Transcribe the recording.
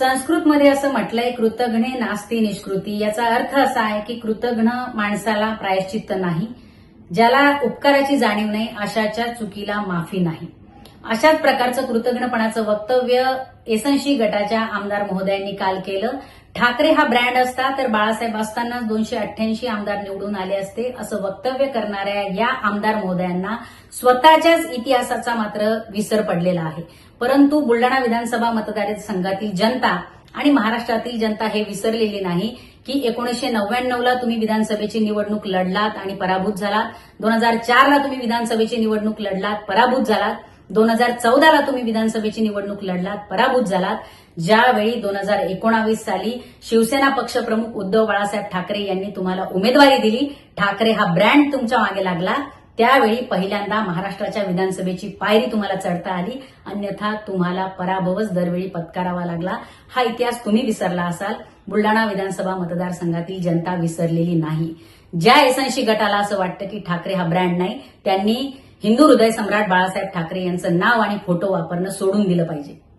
संस्कृतमध्ये असं म्हटलंय कृतघ्ने नास्ती निष्कृती. याचा अर्थ असा आहे की कृतघ्न माणसाला प्रायश्चित्त नाही ज्याला उपकाराची जाणीव नाही अशाच्या चुकीला माफी नाही. अशाच प्रकारचं कृतज्ञपणाचं वक्तव्य एसऐंशी गटाच्या आमदार महोदयांनी काल केलं. ठाकरे हा ब्रँड असता तर बाळासाहेब असतानाच दोनशे अठ्ठ्याऐंशी आमदार निवडून आले असते असं वक्तव्य करणाऱ्या या आमदार महोदयांना स्वतःच्याच इतिहासाचा मात्र विसर पडलेला आहे. परंतु बुलडाणा विधानसभा मतदारसंघातील जनता आणि महाराष्ट्रातील जनता हे विसरलेली नाही की एकोणीसशे नव्याण्णवला तुम्ही विधानसभेची निवडणूक लढलात आणि पराभूत झालात. दोन हजार चारला तुम्ही विधानसभेची निवडणूक लढलात पराभूत झालात. दोन हजार चौदाला तुम्ही विधानसभेची निवडणूक लढलात पराभूत झालात. ज्यावेळी दोन हजार एकोणावीस साली शिवसेना पक्षप्रमुख उद्धव बाळासाहेब ठाकरे यांनी तुम्हाला उमेदवारी दिली ठाकरे हा ब्रँड तुमच्या मागे लागला त्यावेळी पहिल्यांदा महाराष्ट्राच्या विधानसभेची पायरी तुम्हाला चढता आली. अन्यथा तुम्हाला पराभवच दरवेळी पत्करावा लागला. हा इतिहास तुम्ही विसरला असाल. बुलडाणा विधानसभा मतदारसंघातील जनता विसरलेली नाही. ज्या एसऐंशी गटाला असं वाटतं की ठाकरे हा ब्रँड नाही त्यांनी हिंदू हृदय सम्राट बाळासाहेब ठाकरे यांचं नाव आणि फोटो वापरणं सोडून दिलं पाहिजे.